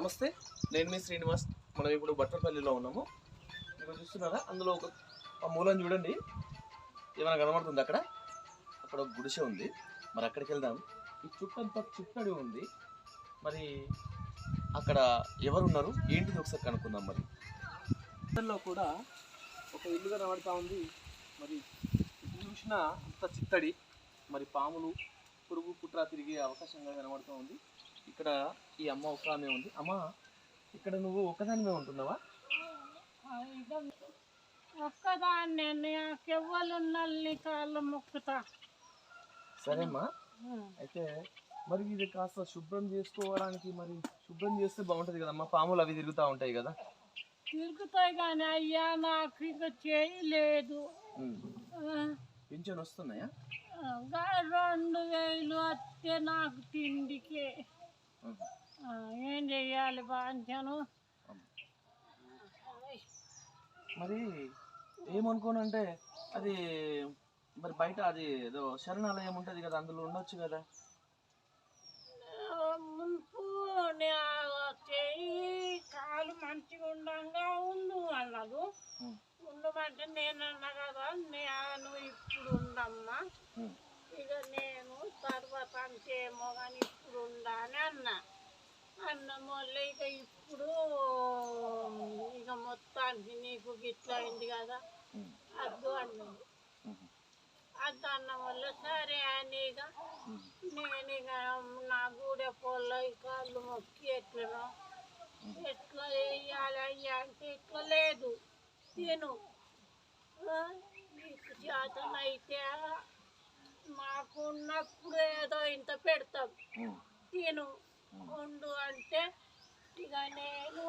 నమస్తే నేను మీ శ్రీనివాస్ మనం ఇప్పుడు బట్టలపల్లిలో ఉన్నాము. ఇక్కడ చూస్తున్నారా? అందులో ఒక ఆ మూలం చూడండి. ఏమైనా కనబడుతుంది అక్కడ? అక్కడ ఒక గుడిసె ఉంది. మరి అక్కడికి వెళ్దాం. ఈ చుట్టంతా చుట్టడి ఉంది. మరి అక్కడ ఎవరున్నారు? ఏంటిది ఒకసారి కనుక్కుందాం మరి. లో కూడా ఒక ఇల్లు కనబడతా ఉంది. మరి ఇల్లు చూసినా అంత చిత్తడి మరి పాములు పురుగు పుట్ర తిరిగే అవకాశంగా కనబడుతూ ఉంది. ఇక్కడ ఈ అమ్మ ఒక ఆమె ఉంది. అమ్మ ఇక్కడ నువ్వు ఒకదానివే ఉంటున్నావా? ఒక్కదాన్ని నాకెవ్వలు నల్లి కాళ్ళు మొక్కుతా. సరేమ్మా. అయితే మరి ఇది కాస్త శుభ్రం చేసుకోవడానికి మరి శుభ్రం చేస్తే బాగుంటది కదమ్మా. పాములు అవి తిరుగుతూ ఉంటాయి కదా. తిరుగుతాయి కానీ అయ్యా నాకు ఇక చేయలేదు. పింఛన్ వస్తున్నాయా రెండు వేలు వస్తే నాకు తిండికే. ఏం చెయ్యాలి బాంచను మరి ఏమనుకోనంటే అది మరి బయట అది ఏదో శరణాలయం ఉంటది కదా అందులో ఉండొచ్చు కదా నా చెయ్యి కాలు మంచిగా ఉండంగా ఉండు అన్నారు ఉమ్. ఉండమంటే నేను అన్నా కదా నేను ఇప్పుడు ఉండమ్మా. ఇక నేను తర్వాత అంతేమో కానీ ఇప్పుడు ఉండా అని అన్నా. అన్న మళ్ళీ ఇక ఇప్పుడు ఇక మొత్తానికి నీకు గిట్లా అయింది కదా. అద్దు అన్నది. అద్దు అన్న వల్ల సరే అని ఇక నేను ఇక నా గూడె పొల్ల ఈ కాళ్ళు మొక్కి ఎట్లనో ఎట్లా వేయాలి అయ్యా అంటే ఇట్లా లేదు. తిను. నీకు చేతనైతే మాకున్నప్పుడు ఏదో ఇంత పెడతాం. తిను ఉండు అంటే ఇక నేను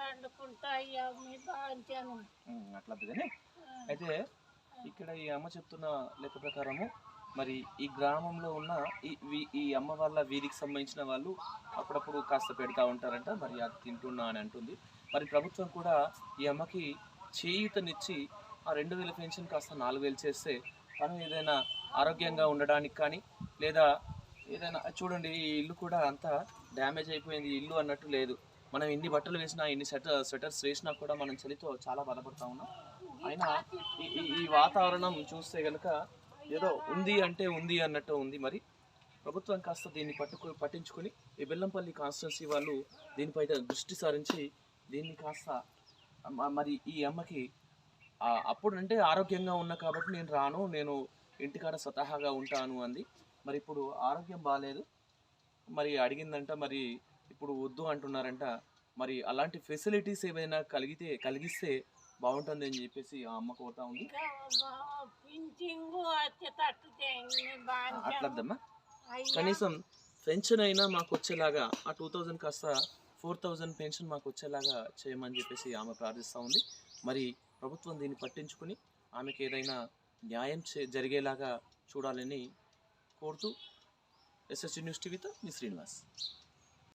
వండుకుంటా అయ్యా మీ అట్లా అయితే ఇక్కడ ఈ అమ్మ చెప్తున్న లెక్క ప్రకారము మరి ఈ గ్రామంలో ఉన్న ఈ ఈ అమ్మ వాళ్ళ వీధికి సంబంధించిన వాళ్ళు అప్పుడప్పుడు కాస్త పెడతా ఉంటారంట. మరి అది తింటున్నా అని అంటుంది. మరి ప్రభుత్వం కూడా ఈ అమ్మకి చేయూతనిచ్చి ఆ రెండు వేల పెన్షన్ కాస్త నాలుగు వేలు చేస్తే మనం ఏదైనా ఆరోగ్యంగా ఉండడానికి కానీ లేదా ఏదైనా చూడండి ఈ ఇల్లు కూడా అంతా డ్యామేజ్ అయిపోయింది ఇల్లు అన్నట్టు లేదు. మనం ఎన్ని బట్టలు వేసినా ఎన్ని స్వెటర్ స్వెటర్స్ వేసినా కూడా మనం చలితో చాలా బాధపడతా ఉన్నాం. అయినా ఈ- ఈ వాతావరణం చూస్తే కనుక ఏదో ఉంది అంటే ఉంది అన్నట్టు ఉంది మరి. ప్రభుత్వం కాస్త దీన్ని పట్టుకు పట్టించుకొని ఈ బెల్లంపల్లి కాన్స్టిట్యున్సీ వాళ్ళు దీనిపై దృష్టి సారించి దీన్ని కాస్త మరి ఈ అమ్మకి అప్పుడు అంటే ఆరోగ్యంగా ఉన్నా కాబట్టి నేను రాను నేను ఇంటికాడ స్వతహాగా ఉంటాను అంది. మరి ఇప్పుడు ఆరోగ్యం బాగాలేదు మరి అడిగిందంట మరి ఇప్పుడు వద్దు అంటున్నారంట. మరి అలాంటి ఫెసిలిటీస్ ఏమైనా కలిగితే కలిగిస్తే బాగుంటుంది అని చెప్పేసి ఆ అమ్మ కోరుతా ఉంది. అట్లద్దమ్మా. కనీసం పెన్షన్ అయినా మాకు వచ్చేలాగా ఆ టూ థౌజండ్ కాస్త ఫోర్ థౌజండ్ పెన్షన్ మాకు వచ్చేలాగా చేయమని చెప్పేసి ఆమె ప్రార్థిస్తూ ఉంది. మరి ప్రభుత్వం దీన్ని పట్టించుకుని ఆమెకి ఏదైనా న్యాయం చే జరిగేలాగా చూడాలని కోరుతూ ఎస్ఎస్ న్యూస్ టీవీతో మీ శ్రీనివాస్.